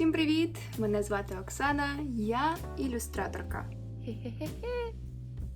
Всім привіт! Мене звати Оксана, я ілюстраторка.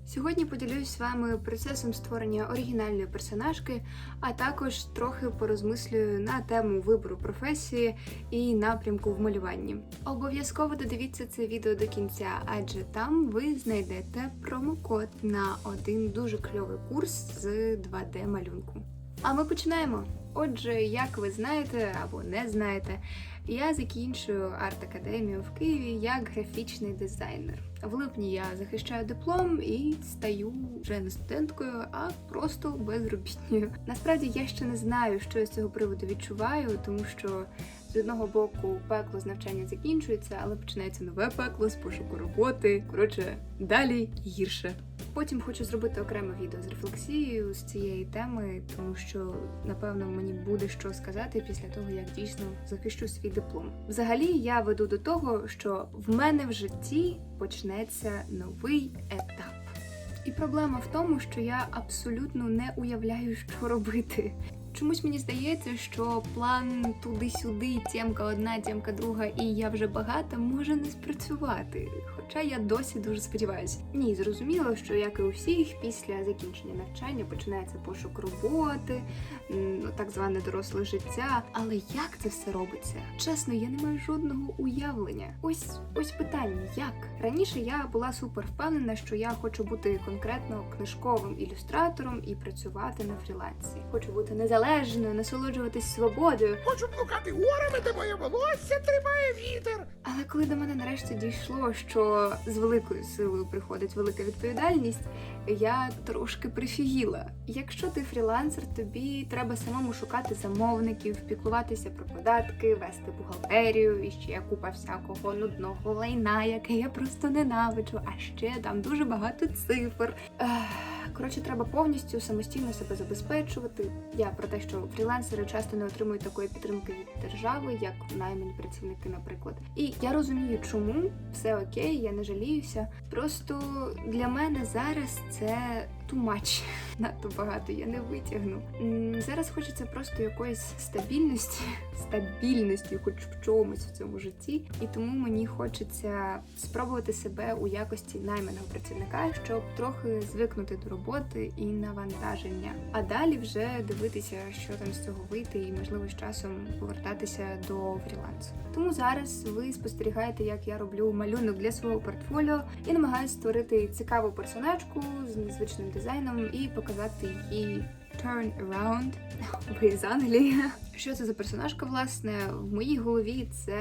Сьогодні поділюсь з вами процесом створення оригінальної персонажки, а також трохи порозмислюю на тему вибору професії і напрямку в малюванні. Обов'язково додивіться це відео до кінця, адже там ви знайдете промокод на один дуже кльовий курс з 2D малюнку. А ми починаємо. Отже, як ви знаєте або не знаєте, я закінчую арт-академію в Києві як графічний дизайнер. В липні я захищаю диплом і стаю вже не студенткою, а просто безробітною. Насправді я ще не знаю, що я з цього приводу відчуваю, тому що з одного боку пекло з навчання закінчується, але починається нове пекло з пошуку роботи. Коротше, далі гірше. Потім хочу зробити окреме відео з рефлексією з цієї теми, тому що напевно мені буде що сказати після того, як дійсно захищу свій диплом. Взагалі, я веду до того, що в мене в житті почнеться новий етап. І проблема в тому, що я абсолютно не уявляю, що робити. Чомусь мені здається, що план туди-сюди, тємка одна, тємка друга, і я вже багата може не спрацювати. Хоча я досі дуже сподіваюся. Ні, зрозуміло, що як і у всіх, після закінчення навчання починається пошук роботи, ну, так зване доросле життя. Але як це все робиться? Чесно, я не маю жодного уявлення. Ось ось питання: як раніше я була супер впевнена, що я хочу бути конкретно книжковим ілюстратором і працювати на фрілансі. Хочу бути незалежною, насолоджуватись свободою. Хочу блукати горами, де моє волосся тримає вітер. Але коли до мене нарешті дійшло, що з великою силою приходить велика відповідальність, я трошки прифігіла. Якщо ти фрілансер, тобі треба самому шукати замовників, піклуватися про податки, вести бухгалтерію і ще купа всякого нудного лайна, яке я просто ненавиджу. А ще там дуже багато цифр. Ех, Коротше, треба повністю самостійно себе забезпечувати. Я про те, що фрілансери часто не отримують такої підтримки від держави, як наймані працівники, наприклад. І я розумію, чому все окей, я не жаліюся. Просто для мене зараз це much. Надто багато я не витягну. Зараз хочеться просто якоїсь стабільності, стабільності, хоч в чомусь в цьому житті. І тому мені хочеться спробувати себе у якості найманого працівника, щоб трохи звикнути до роботи і навантаження. А далі вже дивитися, що там з цього вийти, і можливо з часом повертатися до фрілансу. Тому зараз ви спостерігаєте, як я роблю малюнок для свого портфоліо і намагаюся створити цікаву персонажку з незвичним дизайном і показати її turn around. Ви з Англії. Що це за персонажка? Власне, в моїй голові це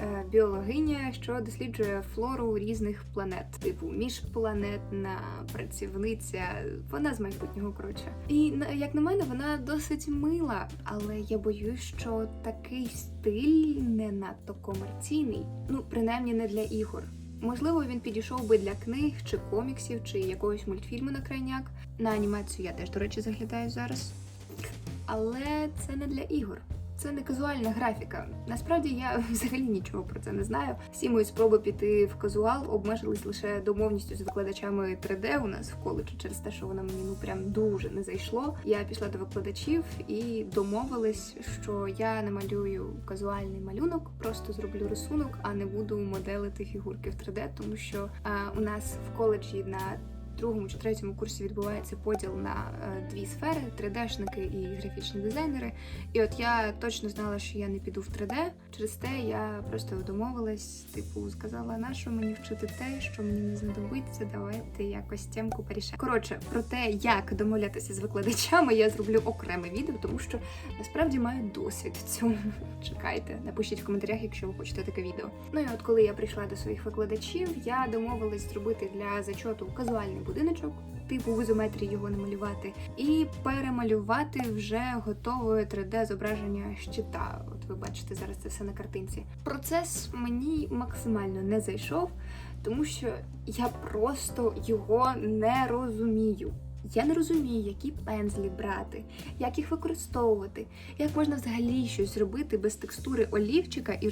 е, біологиня, що досліджує флору різних планет, типу міжпланетна працівниця. Вона з майбутнього коротше. І як на мене, вона досить мила, але я боюсь, що такий стиль не надто комерційний. Ну, принаймні не для ігор. Можливо, він підійшов би для книг чи коміксів, чи якогось мультфільму на крайняк. На анімацію я теж, до речі, заглядаю зараз. Але це не для ігор. Це не казуальна графіка. Насправді я взагалі нічого про це не знаю. Всі мої спроби піти в казуал обмежились лише домовністю з викладачами 3D у нас в коледжі через те, що воно мені ну прям дуже не зайшло. Я пішла до викладачів і домовилась, що я намалюю казуальний малюнок, просто зроблю рисунок, а не буду моделити фігурки в 3D, тому що а, у нас в коледжі на другому чи третьому курсі відбувається поділ на е, дві сфери: 3D-шники і графічні дизайнери. І от я точно знала, що я не піду в 3D. Через те я просто домовилась, типу, сказала, на що мені вчити те, що мені не знадобиться. Давайте якось тємку порішаємо. Коротше, про те, як домовлятися з викладачами, я зроблю окреме відео, тому що насправді маю досвід в цьому. Чекайте, напишіть в коментарях, якщо ви хочете таке відео. Ну і от коли я прийшла до своїх викладачів, я домовилась зробити для зачоту казуальний будиночок. Типу в ізометрії його намалювати і перемалювати вже готове 3D зображення щита. От ви бачите зараз це все на картинці. Процес мені максимально не зайшов, тому що я просто його не розумію. Я не розумію, які пензлі брати, як їх використовувати, як можна взагалі щось робити без текстури олівчика і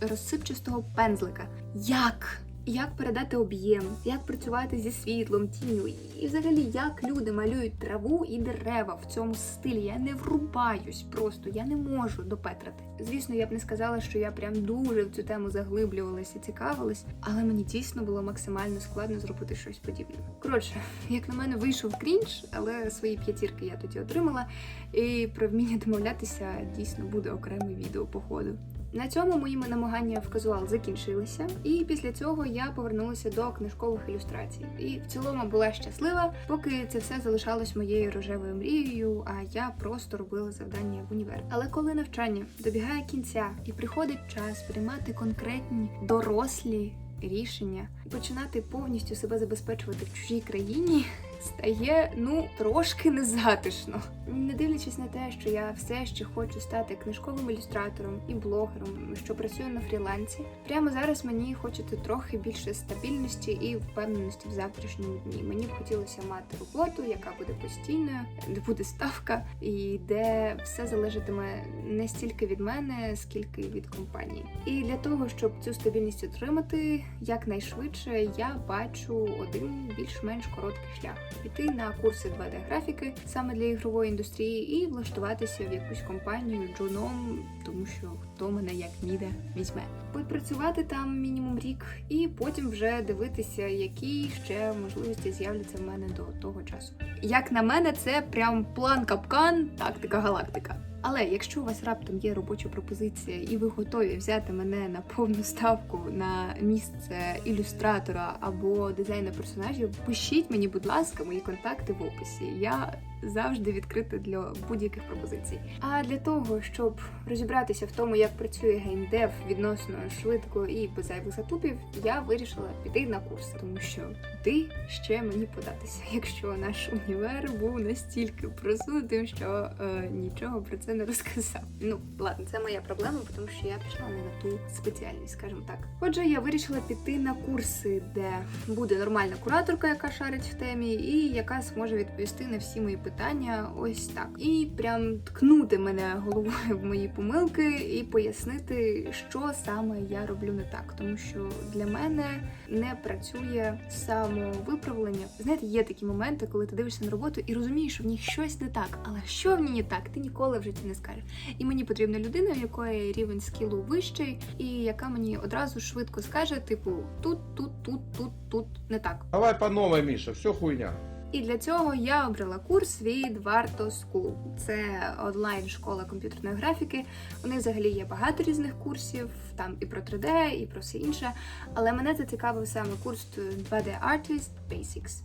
розсипчастого пензлика. Як? Як передати об'єм, як працювати зі світлом, тінню, і взагалі як люди малюють траву і дерева в цьому стилі. Я не врубаюсь просто, я не можу допетрати. Звісно, я б не сказала, що я прям дуже в цю тему заглиблювалась і цікавилась, але мені дійсно було максимально складно зробити щось подібне. Коротше, як на мене, вийшов крінж, але свої п'ятірки я тоді отримала. І про вміння домовлятися дійсно буде окреме відео по ходу. На цьому мої намагання в казуал закінчилися, і після цього я повернулася до книжкових ілюстрацій. І в цілому була щаслива, поки це все залишалось моєю рожевою мрією, а я просто робила завдання в універ. Але коли навчання добігає кінця і приходить час приймати конкретні дорослі рішення починати повністю себе забезпечувати в чужій країні. Стає ну трошки незатишно, не дивлячись на те, що я все ще хочу стати книжковим ілюстратором і блогером, що працюю на фрілансі. Прямо зараз мені хочеться трохи більше стабільності і впевненості в завтрашньому дні. Мені б хотілося мати роботу, яка буде постійною, де буде ставка, і де все залежатиме не стільки від мене, скільки від компанії. І для того, щоб цю стабільність отримати якнайшвидше, я бачу один більш-менш короткий шлях піти на курси 2D-графіки саме для ігрової індустрії і влаштуватися в якусь компанію джуном, тому що хто мене як міде візьме. Попрацювати там мінімум рік, і потім вже дивитися, які ще можливості з'являться в мене до того часу. Як на мене, це прям план капкан, тактика галактика. Але якщо у вас раптом є робоча пропозиція, і ви готові взяти мене на повну ставку на місце ілюстратора або дизайна персонажів, пишіть мені, будь ласка, мої контакти в описі. Я завжди відкрита для будь-яких пропозицій. А для того, щоб розібратися в тому, як працює геймдев відносно швидко і без зайвих затупів, я вирішила піти на курс, тому що ти ще мені податися, якщо наш універ був настільки просунутим, що е, нічого про це не розказав. Ну ладно, це моя проблема, тому що я пішла не на ту спеціальність, скажімо так. Отже, я вирішила піти на курси, де буде нормальна кураторка, яка шарить в темі, і яка зможе відповісти на всі мої питання. Ось так. І прям ткнути мене головою в мої помилки і пояснити, що саме я роблю не так, тому що для мене не працює самовиправлення. Знаєте, є такі моменти, коли ти дивишся на роботу і розумієш, що в ній щось не так, але що в ній не так, ти ніколи в житті не скажеш. І мені потрібна людина, в якої рівень скілу вищий, і яка мені одразу швидко скаже, типу, тут, тут, тут, тут, тут не так. Давай по новой, Миша, все хуйня. І для цього я обрала курс від Варто School. Це онлайн школа комп'ютерної графіки. У них взагалі є багато різних курсів, там і про 3D, і про все інше. Але мене зацікавив саме курс 2D Artist Basics.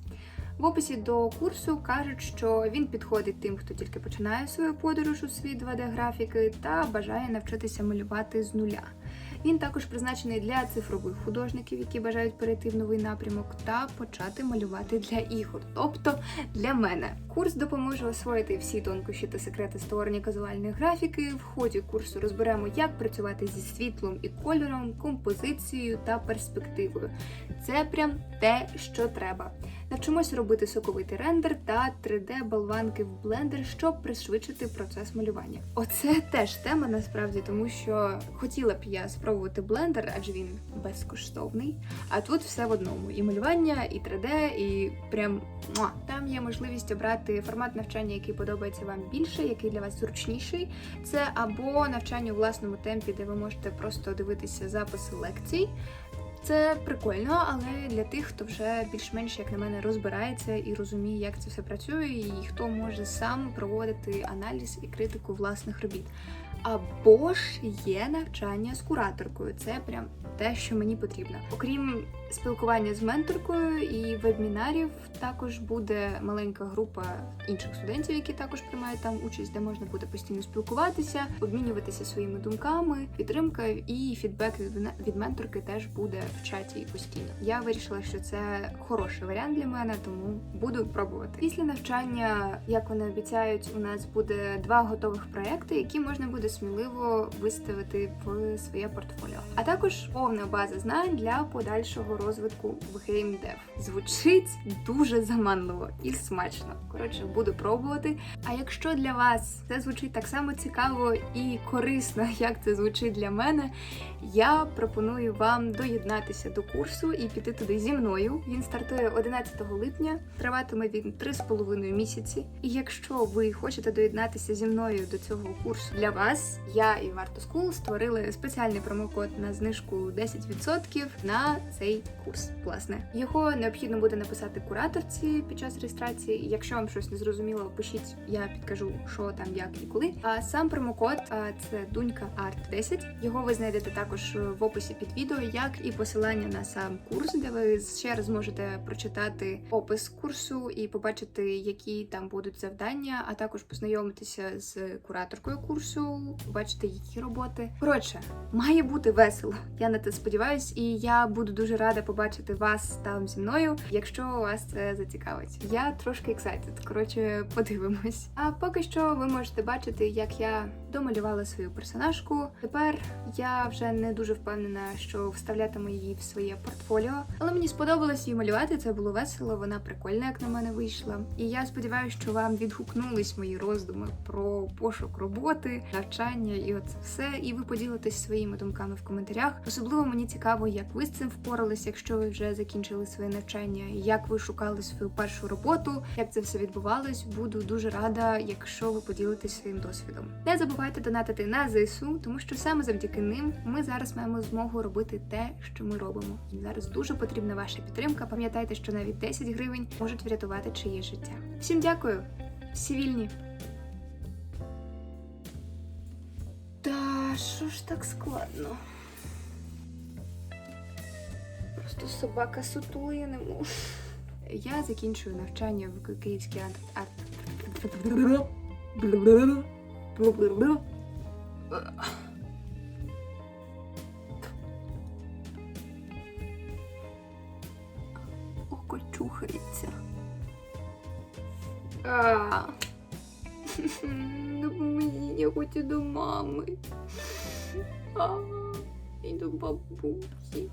В описі до курсу кажуть, що він підходить тим, хто тільки починає свою подорож у світ 2D-графіки та бажає навчитися малювати з нуля. Він також призначений для цифрових художників, які бажають перейти в новий напрямок та почати малювати для ігор, тобто для мене. Курс допоможе освоїти всі тонкощі та секрети створення казуальної графіки. В ході курсу розберемо, як працювати зі світлом і кольором, композицією та перспективою. Це прям те, що треба. Навчимося робити соковитий рендер та 3D-болванки в Blender, щоб пришвидшити процес малювання. Оце теж тема насправді, тому що хотіла б я спробувати Blender, адже він безкоштовний. А тут все в одному: і малювання, і 3D, і прям муа. там є можливість обрати формат навчання, який подобається вам більше, який для вас зручніший. Це або навчання у власному темпі, де ви можете просто дивитися записи лекцій. Це прикольно, але для тих, хто вже більш-менш як на мене розбирається і розуміє, як це все працює, і хто може сам проводити аналіз і критику власних робіт. Або ж є навчання з кураторкою. Це прям те, що мені потрібно. Окрім спілкування з менторкою і вебінарів, також буде маленька група інших студентів, які також приймають там участь, де можна буде постійно спілкуватися, обмінюватися своїми думками, підтримка і фідбек від менторки теж буде в чаті постійно. Я вирішила, що це хороший варіант для мене, тому буду пробувати. Після навчання, як вони обіцяють, у нас буде два готових проекти, які можна буде сміливо виставити в своє портфоліо. А також повна база знань для подальшого розвитку в геймдев. Звучить дуже заманливо і смачно. Коротше, буду пробувати. А якщо для вас це звучить так само цікаво і корисно, як це звучить для мене, я пропоную вам доєднатися до курсу і піти туди зі мною. Він стартує 11 липня, триватиме він 3,5 місяці. І якщо ви хочете доєднатися зі мною до цього курсу для вас, я і Варто School створили спеціальний промокод на знижку 10% на цей курс. Власне, його необхідно буде написати кураторці під час реєстрації. Якщо вам щось не зрозуміло, пишіть, я підкажу, що там, як і коли. А сам промокод це Дунька Арт 10. Його ви знайдете також в описі під відео, як і посилання на сам курс, де ви ще раз зможете прочитати опис курсу і побачити, які там будуть завдання, а також познайомитися з кураторкою курсу, побачити які роботи. Коротше, має бути весело. Я на це сподіваюсь, і я буду дуже рада побачити вас там зі мною, якщо вас це зацікавить. Я трошки excited, коротше, подивимось. А поки що ви можете бачити, як я домалювала свою персонажку. Тепер я вже не дуже впевнена, що вставлятиму її в своє портфоліо, але мені сподобалось її малювати. Це було весело. Вона прикольна, як на мене вийшла. І я сподіваюся, що вам відгукнулись мої роздуми про пошук роботи, навчання і от все. І ви поділитесь своїми думками в коментарях. Особливо мені цікаво, як ви з цим впорались, якщо ви вже закінчили своє навчання, як ви шукали свою першу роботу, як це все відбувалось. Буду дуже рада, якщо ви поділитесь своїм досвідом. Не забувайте донатити на ЗСУ, тому що саме завдяки ним ми зараз маємо змогу робити те, що ми робимо. І зараз дуже потрібна ваша підтримка. Пам'ятайте, що навіть 10 гривень можуть врятувати чиєсь життя. Всім дякую, всі вільні. Та що ж так складно? Просто собака сутує, не можу. Я закінчую навчання в Київській арт... Око чухається. Допоможіть, я хочу до мами. І до бабусі.